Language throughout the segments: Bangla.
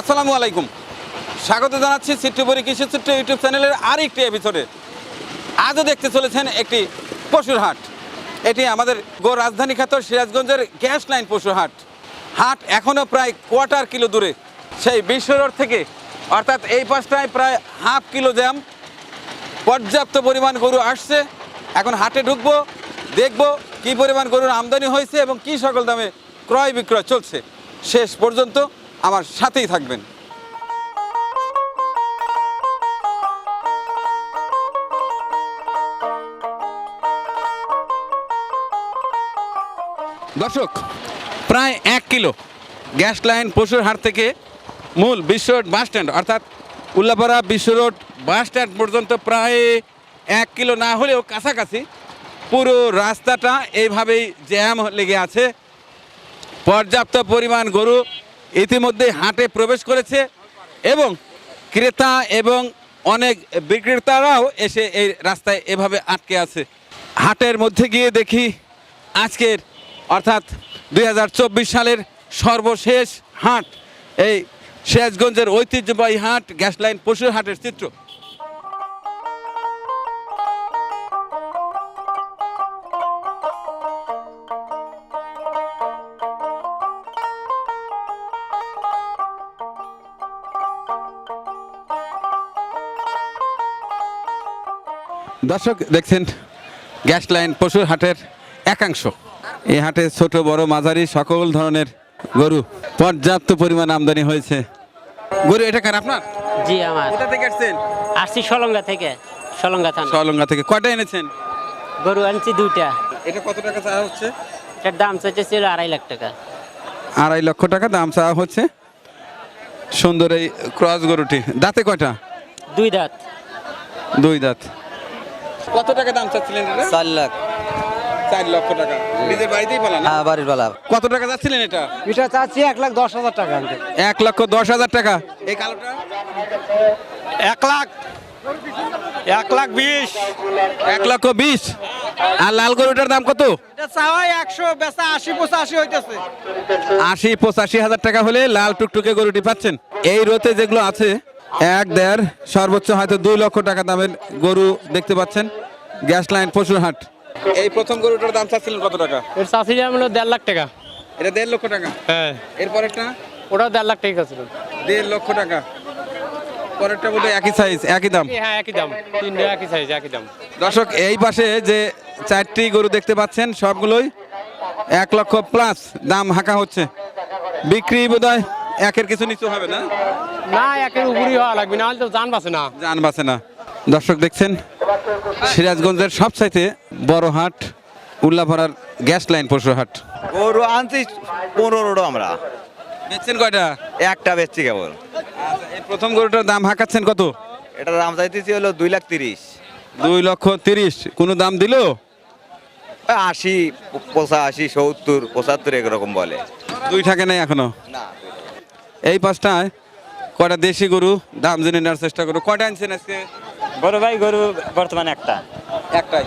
আসসালামু আলাইকুম। স্বাগত জানাচ্ছি চিত্রপুরী কৃষি চিত্র ইউটিউব চ্যানেলের আরেকটি এপিসোডে। আজও দেখতে চলেছেন একটি পশুর হাট। এটি আমাদের গো রাজধানী খ্যাত সিরাজগঞ্জের গ্যাস লাইন পশুর হাট। হাট এখনও প্রায় কোয়ার্টার কিলো দূরে। সেই বিশ্ব রোড থেকে, অর্থাৎ এই পাশটায় প্রায় হাফ কিলো জ্যাম। পর্যাপ্ত পরিমাণ গরু আসছে। এখন হাটে ঢুকবো, দেখব কি পরিমাণ গরুর আমদানি হয়েছে এবং কি সকল দামে ক্রয় বিক্রয় চলছে। শেষ পর্যন্ত আমার সাথেই থাকবেন। দর্শক, প্রায় এক কিলো গ্যাস লাইন পশুর হাট থেকে মূল বিশ্ব রোড বাস স্ট্যান্ড, অর্থাৎ উল্লাপাড়া বিশ্ব রোড বাস স্ট্যান্ড পর্যন্ত প্রায় এক কিলো না হলেও কাছাকাছি পুরো রাস্তাটা এইভাবেই জ্যাম লেগে আছে। পর্যাপ্ত পরিমাণ গরু ইতিমধ্যে হাটে প্রবেশ করেছে এবং ক্রেতা এবং অনেক বিক্রেতারাও এসে এই রাস্তায় এভাবে আটকে আছে। হাটের মধ্যে গিয়ে দেখি আজকের, অর্থাৎ দু হাজার চব্বিশ সালের সর্বশেষ হাট, এই সিরাজগঞ্জের ঐতিহ্যবাহী হাট গ্যাস লাইন পশুর হাটের চিত্র। দর্শক দেখছেন গ্যাস লাইন পশুর হাটের একাংশ। এই হাটে ছোট বড় মাঝারি সকল ধরনের গরু পর্যাপ্ত পরিমাণ আমদানি হয়েছে। গরু এটা কার আপনার? জি আমার। কোথা থেকে আসছেন? আসছি সলঙ্গা থেকে সলঙ্গা থানা। সলঙ্গা থেকে। কয়টা এনেছেন? গরু আনছি দুইটা। এটা কত টাকা চাওয়া হচ্ছে? এটার দাম চাইছে ছিল আড়াই লাখ টাকা। আড়াই লক্ষ টাকা দাম চাওয়া হচ্ছে। সুন্দর এই ক্রস গরুটি। দাঁতে কয়টা? দুই দাঁত। দুই দাঁত। কত টাকা দাম চাচ্ছিলেন এটা? চার লাখ। চার লক্ষ টাকা। নিজের বাড়িতেই পালা না? হ্যাঁ বাড়ির বেলা কত টাকা যাচ্ছিলেন এটা? এটা চাচ্ছি এক লাখ দশ হাজার টাকা আনতে। এক লক্ষ দশ হাজার টাকা। এই কালোটা? এক লাখ। এক লাখ বিশ। এক লক্ষ বিশ। আর লাল গরুটার দাম কত? এটা চাওয়াই একশো বেচা আশি পঁচাশি হইতেছে। আশি পঁচাশি হাজার টাকা হলে লাল টুকটুকে গরুটি পাচ্ছেন। এই রোতে যেগুলো আছে এক দেড় সর্বোচ্চ হয়তো দুই লক্ষ টাকা দামের গরু দেখতে পাচ্ছেন। গ্যাস লাইন হাট। এই প্রথম গরুটার দাম চাচ্ছিলেন কত টাকা? এর চাষি দাম হলো দেড় লাখ টাকা। এটা দেড় লক্ষ টাকা? হ্যাঁ। ওটাও দেড় লাখ টাকা ছিল দেড় লক্ষ টাকা। পরেরটা বোধহয় একই সাইজ একই দাম? হ্যাঁ একই দাম। তিনটে একই সাইজ একই দাম। দর্শক এই পাশে যে চারটি গরু দেখতে পাচ্ছেন সবগুলোই এক লক্ষ প্লাস দাম হাঁকা হচ্ছে। বিক্রি বোধহয় একের কিছু নিচু হবে না? না একের উপরই হওয়া লাগবে না হলে তো জান বাসে না। জান বাঁচে না। দর্শক দেখছেন সিরাজগঞ্জের সবচাইতে বড় হাট উল্লাপাড়ার গ্যাস লাইন পশুর হাট। গরু আনছি পনেরোটা আমরা। দেখছেন কয়টা? একটা বেচছি কেবল। আচ্ছা, এই প্রথম গরুটার দাম হাঁকাচ্ছেন কত? এটার দাম চাইতেছি হলো দুই লাখ তিরিশ। দুই লক্ষ তিরিশ। কোনো দাম দিল? আশি পঁচাশি সত্তর পঁচাত্তর এরকম বলে। দুই থাকে নাই এখনও? না এই পাঁচটায় কয়টা দেশি গরু? দাম জেনে নেওয়ার চেষ্টা করো। কটা আনছেন আজকে? বড় ভাই গরু বর্তমানে একটা। একটাই?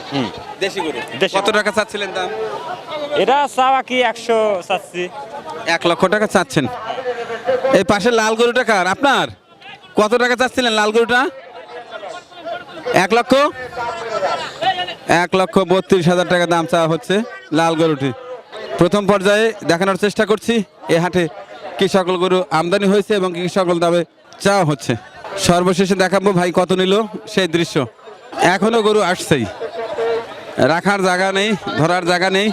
দেশি গরু? কত টাকা চাচ্ছিলেন দাম? এটা চাওয়া কি একশো চাচ্ছি। এক লক্ষ টাকা চাচ্ছেন। এই পাশে লাল গরুটা কার? আপনার? কত টাকা চাচ্ছিলেন লাল গরুটা? এক লক্ষ? এক লক্ষ বত্রিশ হাজার টাকা দাম চাওয়া হচ্ছে লাল গরুটি। প্রথম পর্যায়ে দেখানোর চেষ্টা করছি এ হাটে কি সকল গরু আমদানি হয়েছে এবং কি সকল দামে চাওয়া হচ্ছে? সর্বশেষে দেখাবো ভাই কত নিল সেই দৃশ্য। এখনও গরু আসছেই। রাখার জায়গা নেই ধরার জায়গা নেই।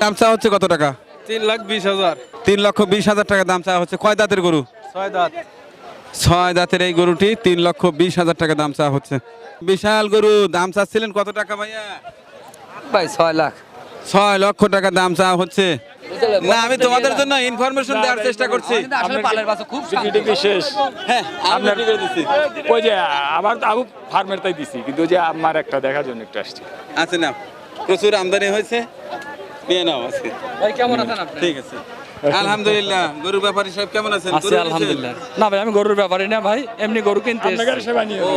দাম চাওয়া হচ্ছে কত টাকা? তিন লাখ বিশ হাজার। তিন লক্ষ বিশ হাজার টাকা দাম চাওয়া হচ্ছে। কয় দাঁতের গরু? ছয় দাঁত। ছয় দাঁতের এই গরুটি তিন লক্ষ বিশ হাজার টাকা দাম চাওয়া হচ্ছে। বিশাল গরু দাম চাচ্ছিলেন কত টাকা ভাইয়া? ভাই ছয় লাখ। ছয় লক্ষ টাকা দাম চাওয়া হচ্ছে। না আমি তোমাদের জন্য ইনফরমেশন দেওয়ার চেষ্টা করছি। হ্যাঁ আমি করে দিচ্ছি। ওই যে আমার আবু ফার্মের তাই দিছি কিন্তু ওই যে আমার একটা দেখার জন্য একটু আসছি। আচ্ছা না প্রচুর আমদানি হয়েছে। নিয়ে নাও আজকে। ভাই কেমন আছেন আপনি? ঠিক আছে। আলহামদুলিল্লাহ। গরু ব্যাপারী সাহেব কেমন আছেন? আছি আলহামদুলিল্লাহ। না ভাই আমি গরুর ব্যাপারে না ভাই এমনি গরু কিনতে আপনাদের সেবা নিয়ে। ও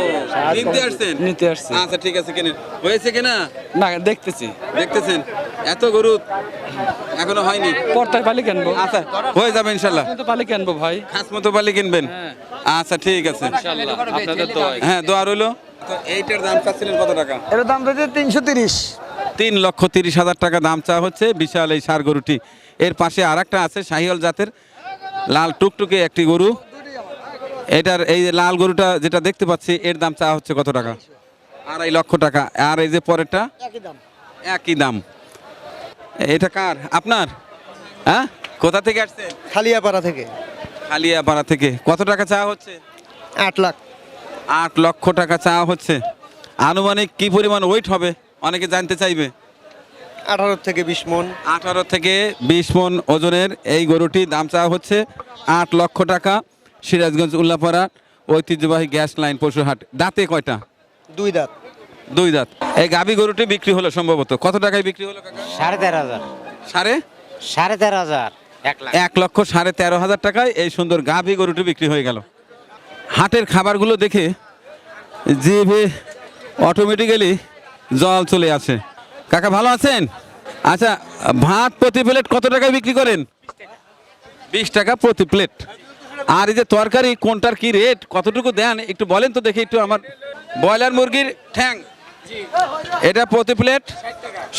কিনতে আসছেন? নিতে আসছি। আচ্ছা ঠিক আছে কেনেন। হয়েছে কিনা? না দেখতেছি। দেখতেছেন? এত গরু এখনও হয়নি? পর্তায় পালি কিনবো। আচ্ছা হয়ে যাবে ইনশাল্লাহ। তো পালি কিনবো ভাই। খাস মতো পালি কিনবেন আচ্ছা ঠিক আছে। ইনশাআল্লাহ আপনাদের দোয়ায় হ্যাঁ দোয়া রইল। এইটার দাম চাচ্ছিলেন কত টাকা? এর দাম তিনশো তিরিশ। তিন লক্ষ তিরিশ হাজার টাকা দাম চাওয়া হচ্ছে বিশাল এই সার গরুটি। এর পাশে আর আছে শাহিওয়াল জাতের লাল টুকটুকে একটি গরু। এটার এই যে লাল গরুটা যেটা দেখতে পাচ্ছি এর দাম চাওয়া হচ্ছে কত টাকা? আড়াই লক্ষ টাকা। আর এই যে পরেরটা? একই দাম। একই দাম। এটা কার? আপনার? হ্যাঁ? কোথা থেকে আসছেন? খালিয়াপাড়া থেকে। কালিয়াপাড়া থেকে। কত টাকা চাওয়া হচ্ছে? আট লাখ। আট লক্ষ টাকা চাওয়া হচ্ছে। আনুমানিক কি পরিমাণ ওয়েট হবে? অনেকে জানতে চাইবে। আঠারো থেকে বিশ মন। আঠারো থেকে বিশ মন ওজনের এই গরুটি দাম চাওয়া হচ্ছে আট লক্ষ টাকা। সিরাজগঞ্জ উল্লাপাড়া ঐতিহ্যবাহী গ্যাস লাইন পশুহাট দাঁতে কয়টা? দুই দাঁত। দুই দাঁত। এই গাবি গরুটি বিক্রি হলো সম্ভবত। কত টাকায় বিক্রি হলো সাড়ে তেরো হাজার। সাড়ে? সাড়ে তেরো হাজার। এক লক্ষ সাড়ে তেরো হাজার টাকায় এই সুন্দর গাভী গরুটি বিক্রি হয়ে গেল। হাটের খাবারগুলো দেখে জিভে অটোমেটিক্যালি জল চলে আসে। কাকা ভালো আছেন? আচ্ছা ভাত প্রতি প্লেট কত টাকায় বিক্রি করেন? বিশ টাকা প্রতি প্লেট আর এই যে তরকারি কোনটার কি রেট কতটুকু দেন? একটু বলেন তো দেখি একটু আমার ব্রয়লার মুরগির ঠ্যাং। এটা প্রতি প্লেট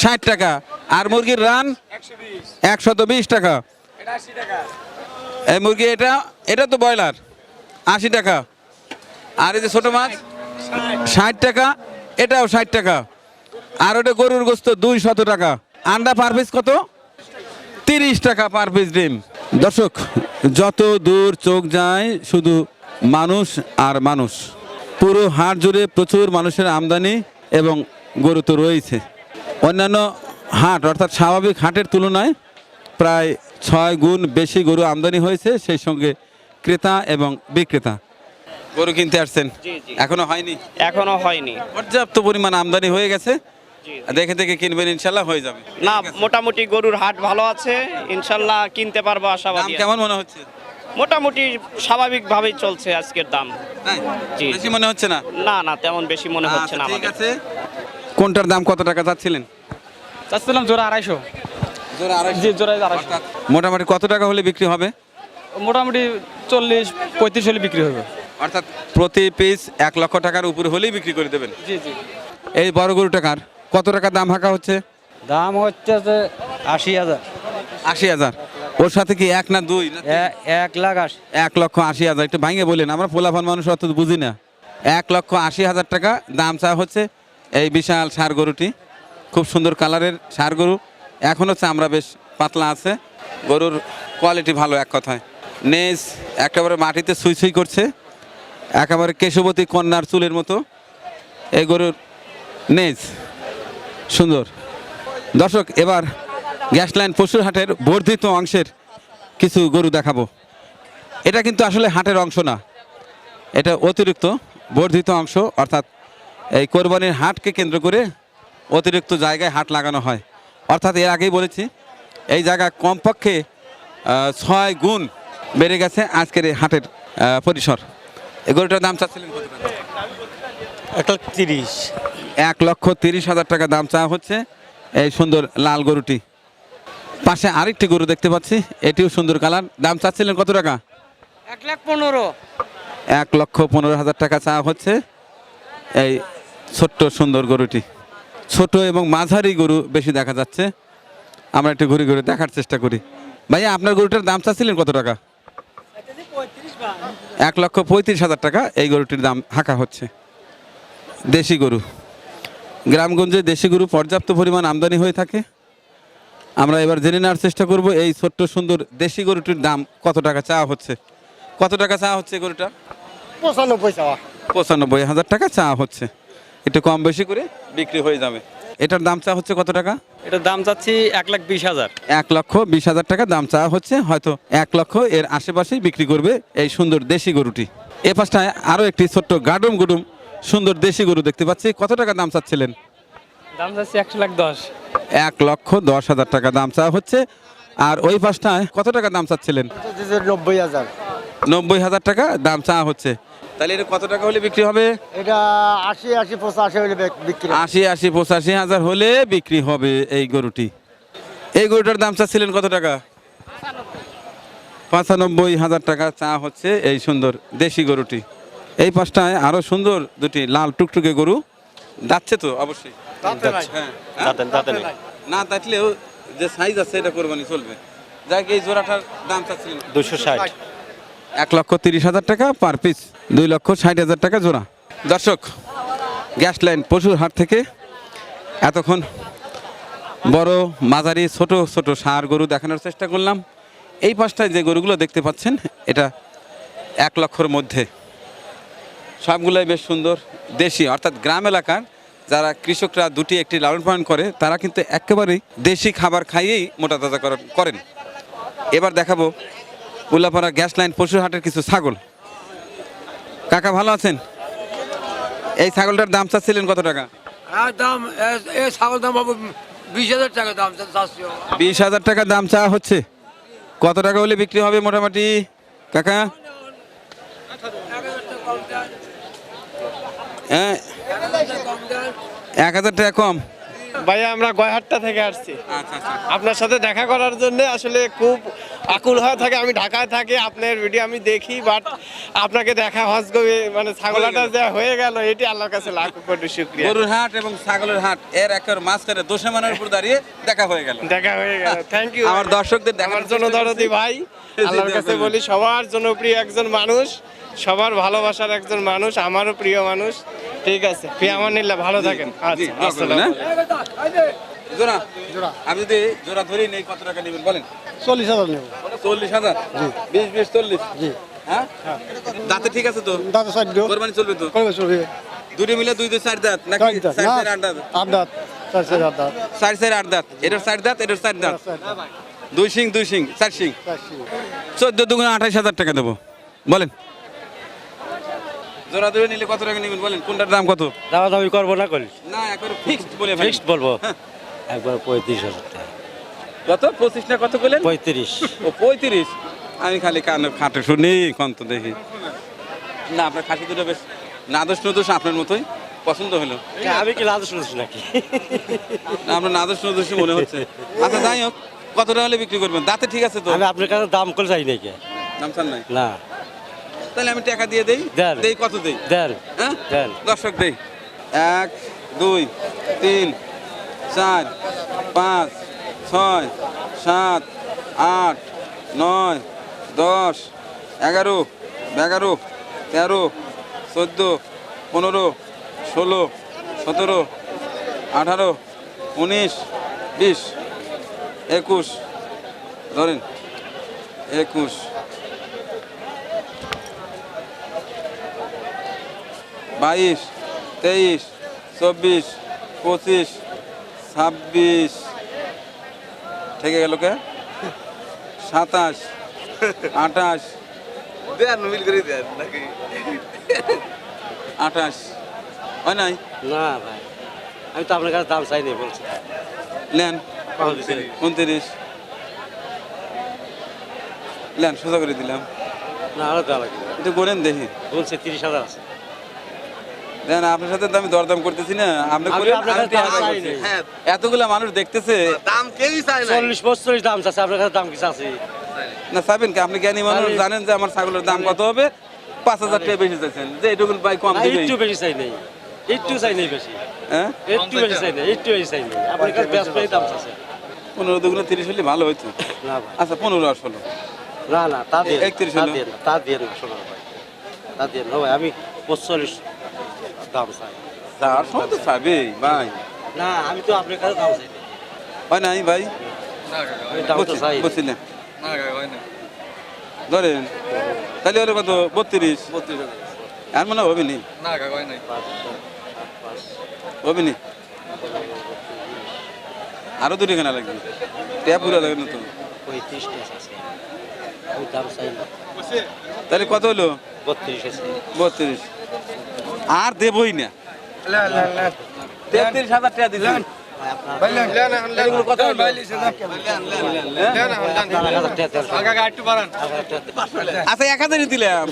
ষাট টাকা। আর মুরগির রান একশত বিশ টাকা। এই মুরগি এটা এটা তো ব্রয়লার আশি টাকা। আর এই যে ছোটো মাছ, ষাট টাকা, এটাও ষাট টাকা। আর ওটা গরুর গোস্ত দুই শত টাকা। আন্ডা পার পিস কত? তিরিশ টাকা পার পিস ডিম। দর্শক, যত দূর চোখ যায়, শুধু মানুষ আর মানুষ। পুরো হাট জুড়ে প্রচুর মানুষের আমদানি এবং গরু তো রয়েছে। অন্যান্য হাট, অর্থাৎ স্বাভাবিক হাটের তুলনায় প্রায় ছয় গুণ বেশি গরু আমদানি হয়েছে, সেই সঙ্গে ক্রেতা এবং বিক্রেতা। গরু কিনতে আসছেন? এখনও হয়নি? এখনও হয়নি। পর্যাপ্ত পরিমাণ আমদানি হয়ে গেছে? দেখে দেখে কিনবেন ইনশাল্লাহ হয়ে যাবে। না মোটামুটি গরুর হাট ভালো আছে। ইনশাল্লাহ কিনতে পারব আশাবাদী। কেমন মনে হচ্ছে? মোটামুটি স্বাভাবিকভাবেই চলছে আজকের দাম। জি। বেশি মনে হচ্ছে না? না না তেমন বেশি মনে হচ্ছে না আচ্ছা, ঠিক আছে। কোনটার দাম কত টাকা চাচ্ছিলেন? চাচ্ছিলাম জোড়া আড়াইশো। জি জোড়া আড়াইশো। মোটামুটি কত টাকা হলে বিক্রি হবে? মোটামুটি চল্লিশ পঁয়ত্রিশ হলে বিক্রি হবে। অর্থাৎ প্রতি পিস এক লক্ষ টাকার উপরে হলেই বিক্রি করে দেবেন। জি জি। এই বড় গরু টাকার কত টাকা দাম হাঁকা হচ্ছে? দাম হচ্ছে যে আশি হাজার। আশি হাজার। ওর সাথে কি এক না দুই না? এক লাখ আশি। এক লক্ষ আশি হাজার। একটু ভাঙে বলেন আমরা পোলাফান মানুষ অত বুঝি না। এক লক্ষ আশি হাজার টাকা দাম চা হচ্ছে এই বিশাল সার গরুটি। খুব সুন্দর কালারের সার গরু। এখনও চামড়া বেশ পাতলা আছে। গরুর কোয়ালিটি ভালো এক কথায়। নেজ একেবারে মাটিতে সুই সুই করছে। একেবারে কেশবতী কন্যার চুলের মতো। এই গরুর নেজ, সুন্দর। দর্শক, এবার গ্যাস লাইন পশুর হাটের বর্ধিত অংশের কিছু গরু দেখাবো। এটা কিন্তু আসলে হাটের অংশ না। এটা অতিরিক্ত বর্ধিত অংশ, অর্থাৎ এই কোরবানির হাটকে কেন্দ্র করে অতিরিক্ত জায়গায় হাট লাগানো হয়। অর্থাৎ এর আগেই বলেছি, এই জায়গা কমপক্ষে ছয় গুণ বেড়ে গেছে আজকের এই হাটের পরিসর। এই গরুটার দাম চাচ্ছিলেন কত টাকা? এক লাখ তিরিশ। এক লক্ষ তিরিশ হাজার টাকা দাম চাওয়া হচ্ছে এই সুন্দর লাল গরুটি। পাশে আরেকটি গরু দেখতে পাচ্ছি এটিও সুন্দর কালার। দাম চাচ্ছিলেন কত টাকা? এক লাখ পনেরো। এক লক্ষ পনেরো হাজার টাকা চাওয়া হচ্ছে এই ছোট্ট সুন্দর গরুটি। ছোট এবং মাঝারি গরু বেশি দেখা যাচ্ছে। আমরা একটু ঘুরে ঘুরে দেখার চেষ্টা করি। ভাইয়া আপনার গরুটার দাম চাচ্ছিলেন কত টাকা? এক লক্ষ পঁয়ত্রিশ হাজার টাকা এই গরুটির দাম হাঁকা হচ্ছে। দেশি গরু। গ্রামগঞ্জে দেশি গরু পর্যাপ্ত পরিমাণ আমদানি হয়ে থাকে। আমরা এবার জেনে নেওয়ার চেষ্টা করব এই ছোট্ট সুন্দর দেশি গরুটির দাম কত টাকা চাওয়া হচ্ছে। কত টাকা চাওয়া হচ্ছে গরুটা? পঁচানব্বই চাওয়া। পঁচানব্বই হাজার টাকা চাওয়া হচ্ছে। একটু কম বেশি করে বিক্রি হয়ে যাবে। এটার দাম চা হচ্ছে কত টাকা? এটার দাম চাচ্ছি এক লাখ বিশ হাজার। এক লক্ষ বিশ হাজার টাকা দাম চাওয়া হচ্ছে হয়তো এক লক্ষ এর আশেপাশেই বিক্রি করবে এই সুন্দর দেশি গরুটি। এ পাশটায় আরও একটি ছোট্ট গাডুম গুডুম সুন্দর দেশি গরু দেখতে পাচ্ছি। কত টাকা দাম চাচ্ছিলেন? দাম চাচ্ছি একশো লাখ দশ। এক লক্ষ দশ হাজার টাকা দাম চাওয়া হচ্ছে। আর ওই পাশটায় কত টাকা দাম চাচ্ছিলেন? নব্বই হাজার। নব্বই হাজার টাকা দাম চাওয়া হচ্ছে। তাহলে এটা কত টাকা হলে বিক্রি হবে? এটা আশি আশি পঁচাশি হলে বিক্রি আশি আশি পঁচাশি হাজার হলে বিক্রি হবে এই গরুটি। এই গরুটার দাম চাচ্ছিলেন কত টাকা? পঁচানব্বই হাজার টাকা চা হচ্ছে এই সুন্দর দেশি গরুটি। এই পাশটায় আরও সুন্দর দুটি লাল টুকটুকে গরু। যাচ্ছে তো অবশ্যই। হ্যাঁ, হ্যাঁ? না তাইলেও যে সাইজ আছে এটা কোরবানি চলবে। যাক এই জোড়াটার দাম চাচ্ছিলেন দুশো ষাট। এক লক্ষ তিরিশ হাজার টাকা পার পিস দুই লক্ষ ষাট হাজার টাকা জোড়া। দর্শক গ্যাস লাইন পশুর হাট থেকে এতক্ষণ বড়, মাঝারি, ছোট ছোট সার গরু দেখানোর চেষ্টা করলাম। এই পাশটায় যে গরুগুলো দেখতে পাচ্ছেন, এটা এক লক্ষর মধ্যে। সবগুলোই বেশ সুন্দর দেশি, অর্থাৎ গ্রাম এলাকার যারা কৃষকরা দুটি একটি লালন পালন করে, তারা কিন্তু একেবারেই দেশি খাবার খাইয়েই মোটা তাজা করেন। এবার দেখাবো উল্লাপাড়া গ্যাস লাইন পশুর হাটের কিছু ছাগল। কাকা ভালো আছেন? এই ছাগলটার দাম চাচ্ছিলেন কত টাকা? দাম এই ছাগল দাম বিশ হাজার টাকা দাম চাচ্ছি বিশ হাজার টাকা দাম চাওয়া হচ্ছে। কত টাকা হলে বিক্রি হবে মোটামুটি? কাকা? হ্যাঁ এক হাজার টাকা কম। ভাইয়া আমরা গয়হাট্টা থেকে আসছি। আচ্ছা আচ্ছা। আপনার সাথে দেখা করার জন্য আসলে খুব আকুল হয়ে থাকে আমি ঢাকায় থাকি আপনার ভিডিও আমি দেখি বাট আপনাকে দেখা হজগবে মানে ছাগলাটা যে হয়ে গেল এটি আল্লাহর কাছে লাখ কোটি শুক্রিয়া। গরুর হাট এবং ছাগলের হাট এর একের মাঝখানে দোষমানের উপর দাঁড়িয়ে দেখা হয়ে গেল। দেখা হয়ে গেল থ্যাংক ইউ আমার দর্শকদের দেখার জন্য দরদি ভাই আল্লাহর কাছে বলি সবার জনপ্রিয় একজন মানুষ সবার ভালোবাসার একজন মানুষ আমারও প্রিয় মানুষ ঠিক আছে। ভালো থাকেন। আচ্ছা আসসালামু হ্যাঁ? জোড়া। আপনি যদি জোড়া ধরেই নেই কত টাকা নেবেন বলেন? চল্লিশ হাজার নেব। চল্লিশ হাজার? বিশ বিশ চল্লিশ? জি। হ্যাঁ? দাঁতে ঠিক আছে তো? সাইড কোরবানি চলবে তো? চলবে। দুটি মিলে দুই দুই চার দাঁত? নাকি চার চার আট দাঁত? আট দাঁত। চার চার আট দাঁত। চার চার আট দাঁত। এটার চার দাঁত এটার চার দাঁত? দুই সিং দুই সিং চার সিং চোদ্দ দুগুণ আঠাইশ হাজার টাকা দেবো। বলেন। জোড়া ধরে নিলে কত টাকা নেবেন বলেন? কোনটার দাম কত? দামা দামি করব না করি না একবার ফিক্সড বলে ফিক্সড বলব। একবার পঁয়ত্রিশ হাজার টাকা। কত? পঁচিশ না কত বলেন পঁয়ত্রিশ। ও পঁয়ত্রিশ? আমি খালি কানে খাটে শুনি কন্ত দেখি। না আপনার খাসি দুটো বেশ নাদোষ নদোষ আপনার মতোই পছন্দ হলো। আমি কি লাজ শুনছি নাকি? না আপনার নাদোষ নদোষ মনে হচ্ছে। আচ্ছা যাই হোক কত টাকা হলে বিক্রি করবেন? দাঁতে ঠিক আছে তো? আমি আপনার কাছে দাম করে চাই নাকি? দাম চান নাই? না। তাহলে আমি টাকা দিয়ে দেই। দেই কত দেই? দেন। হ্যাঁ। দর্শক দেই। এক দুই তিন। চার, পাঁচ, ছয়, সাত, আট, নয়, দশ, এগারো এগারো, তেরো, চোদ্দ, পনেরো, ষোলো, সতেরো, আঠারো, উনিশ, বিশ, একুশ, ধরেন, একুশ। বাইশ, তেইশ, চব্বিশ, পঁচিশ ছাব্বিশ। থেকে গেল কে? সাতাশ। আঠাশ। দেন মিল করে দেন নাকি? আঠাশ। হয় নাই? না ভাই আমি তো আপনার কাছে দাম চাই নাই বলছি। লেন উনত্রিশ। লেন সোজা করে দিলাম। না আরও দেওয়া লাগবে। একটু করেন দেখি। বলছে তিরিশ হাজার আছে। দেন আপনার সাথে তো আমি দরদাম করতেছি না। আপনি। হ্যাঁ, এতগুলা মানুষ দেখতেছে দাম কেউই চায় না চল্লিশ পঁয়ত্রিশ দাম চাচ্ছে আপনার কাছে দাম কিছু আছে না চাবেন কি? আপনি জ্ঞানী মানুষ জানেন যে আমার ছাগলের দাম কত হবে? পাঁচ হাজার টাকা বেশি চাইছেন। যে এটুকু ভাই কম একটু বেশি চাই নেই। একটু চাই নেই বেশি। হ্যাঁ? একটু বেশি চাই নেই একটু বেশি চাই নেই। আপনার কাছে ব্যস্ত দাম চাচ্ছে। পনেরো দুগুলো তিরিশ হলে ভালো হইতো। না ভাই। আচ্ছা পনেরো আর ষোলো। না না তা দিয়ে একত্রিশ তা দিয়ে না, তা দিয়ে না শোনো ভাই তা দিয়ে না ভাই আমি পঁচল্লিশ দাম চাই। তো চাবেই ভাই। না আমি তো আপনার কাছে দাম চাই। না। হয় নাই ভাই। বুঝছিলেন ধরেন তাহলে হলো কত? বত্রিশ। আর মনে হবে নি হবে নি আরও দুটি কেনা লাগবে। ট্যাপ পুরো লাগবে না। তো তাহলে কত হলো? বত্রিশ আছে। বত্রিশ। আর দেবই না। তেত্রিশ হাজার টাকা দিলেন। আচ্ছা এক হাজারই দিলাম।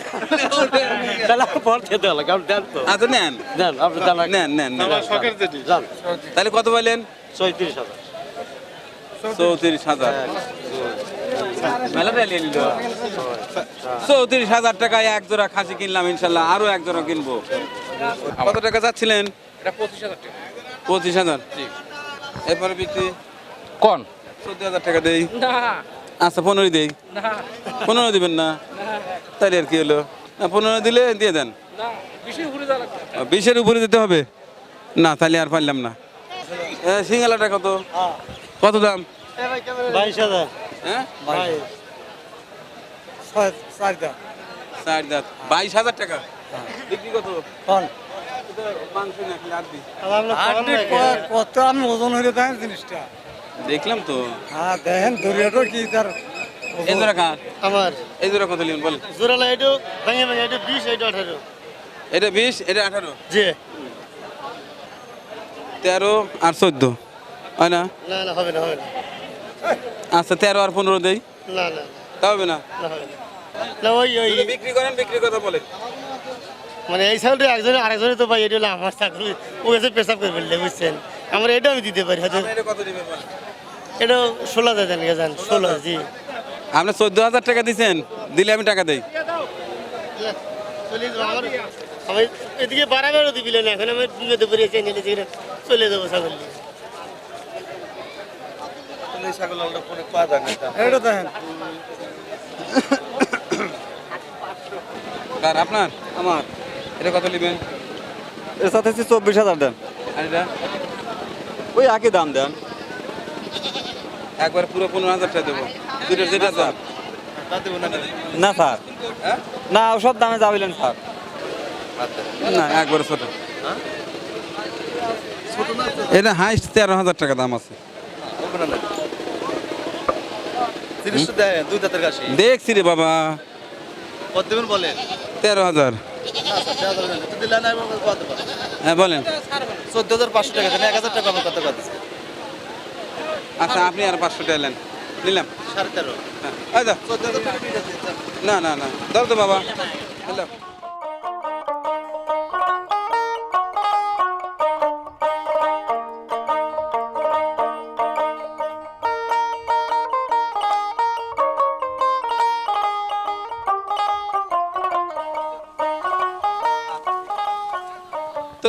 আচ্ছা তাহলে কত বললেন চৌত্রিশ হাজার। চৌত্রিশ হাজার। মেলাটা নিয়ে নিল চৌত্রিশ হাজার টাকায় এক জোড়া খাসি কিনলাম ইনশাল্লাহ। আরও এক জোড়া কিনবো। কত টাকা যাচ্ছিলেন? পঁচিশ হাজার এরপরে বিক্রি? কোন? চোদ্দ হাজার টাকা দেই। আচ্ছা পনেরো দেই। পনেরো দিবেন না? তাহলে আর কি হলো? পনেরো দিলে দিয়ে দেন। বিশের উপরে দিতে হবে? না তাহলে আর পারলাম না। এ, সিঙ্গালাটা কত? কত দাম? বাইশ হাজার। হ্যাঁ? দাঁত। বাইশ হাজার টাকা? বিক্রি কত? কোন? কত আমি ওজন হইলে দেখেন জিনিসটা। দেখলাম তো। হ্যাঁ দেখেন দরিয়াটা কি তার এই জোড়া কার? আমার। এই জোড়া কত নেবেন বলেন জোরালা এটা ভেঙে ভেঙে এটা বিশ এটা আঠারো। এটা বিশ এটা আঠারো? জি। তেরো আর চোদ্দ। হয় না? না না হবে না হবে না। আচ্ছা তেরো আর পনেরো দেই? না না তা হবে না? না না। না ওই ওই বিক্রি করেন বিক্রি কথা মানে এই ছাগলটা একজনে আরেকজনে তো ভাই এটা হলো আমার ছাগল ও এসে পেশাব করে ফেললে বুঝছেন? আমরা এটা আমি দিতে পারি হয়তো এটা ষোলো হাজার গেছেন ষোলো জি। আপনি চোদ্দ হাজার টাকা দিছেন দিলে আমি টাকা দেই। আমি এদিকে বাড়াবারও দিবিলেন এখন আমি বিপদে পড়েছি নিলে চলে যাব ছাগল ছাগল পরে এটা দেখেন। কার আপনার? আমার। এটা কত নেবেন? এর সাথে চব্বিশ হাজার দেন। আর এটা? ওই একই দাম দেন। একবার পুরো পনেরো হাজার টাকা দেবো। যেটা দাম না স্যার। না সব দামে যাবিলেন স্যার। না। একবার ছোট। এটা হাইস্ট তেরো হাজার টাকা দাম আছে। তিরিশটা দেয় দুই দাঁতের কাশি। দেখছি রে বাবা। কত দেবেন বলেন? তেরো হাজার। কত হ্যাঁ বলেন। চোদ্দ হাজার পাঁচশো টাকা এক হাজার টাকা আমার কত কথা আচ্ছা আপনি আর পাঁচশো টাকা নেন। নিলাম। সাড়ে তেরো। হ্যাঁ না না না। দাও তো বাবা। হ্যালো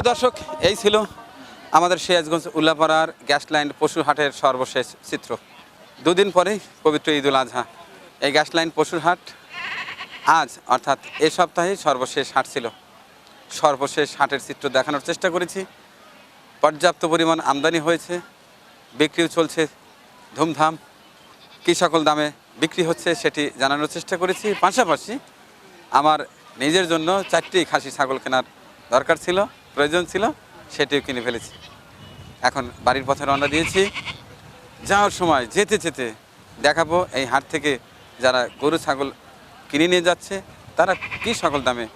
তো দর্শক, এই ছিল আমাদের সিরাজগঞ্জ উল্লাপাড়ার গ্যাস লাইন পশুর হাটের সর্বশেষ চিত্র। দুদিন পরেই পবিত্র ঈদুল আজহা। এই গ্যাস লাইন পশুর হাট আজ, অর্থাৎ এ সপ্তাহে সর্বশেষ হাট ছিল। সর্বশেষ হাটের চিত্র দেখানোর চেষ্টা করেছি। পর্যাপ্ত পরিমাণ আমদানি হয়েছে, বিক্রিও চলছে ধুমধাম। কী সকল দামে বিক্রি হচ্ছে সেটি জানানোর চেষ্টা করেছি। পাশাপাশি আমার নিজের জন্য চারটি খাসি ছাগল কেনার দরকার ছিল। প্রয়োজন ছিল সেটিও কিনে ফেলেছি। এখন বাড়ির পথে রওনা দিয়েছি। যাওয়ার সময় যেতে যেতে দেখাবো এই হাট থেকে যারা গরু ছাগল কিনে নিয়ে যাচ্ছে তারা কী সকল দামে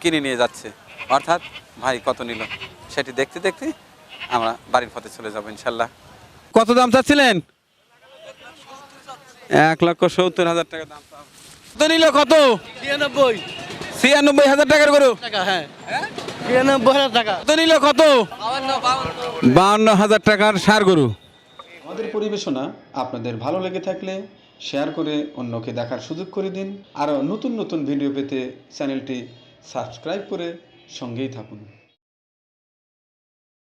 কিনে নিয়ে যাচ্ছে? অর্থাৎ ভাই কত নিল? সেটি দেখতে দেখতে আমরা বাড়ির পথে চলে যাব ইনশাল্লাহ। কত দাম চাচ্ছিলেন? এক লক্ষ সত্তর হাজার টাকা দাম কত নিল কত? তিরানব্বই ছিয়ানব্বই হাজার টাকার গরু? টাকা হ্যাঁ? তিরানব্বই হাজার টাকা। কত নিল কত? বাউন্ন হাজার টাকার সার গরু। আমাদের পরিবেশনা আপনাদের ভালো লেগে থাকলে শেয়ার করে অন্যকে দেখার সুযোগ করে দিন। আরও নতুন নতুন ভিডিও পেতে চ্যানেলটি সাবস্ক্রাইব করে সঙ্গেই থাকুন।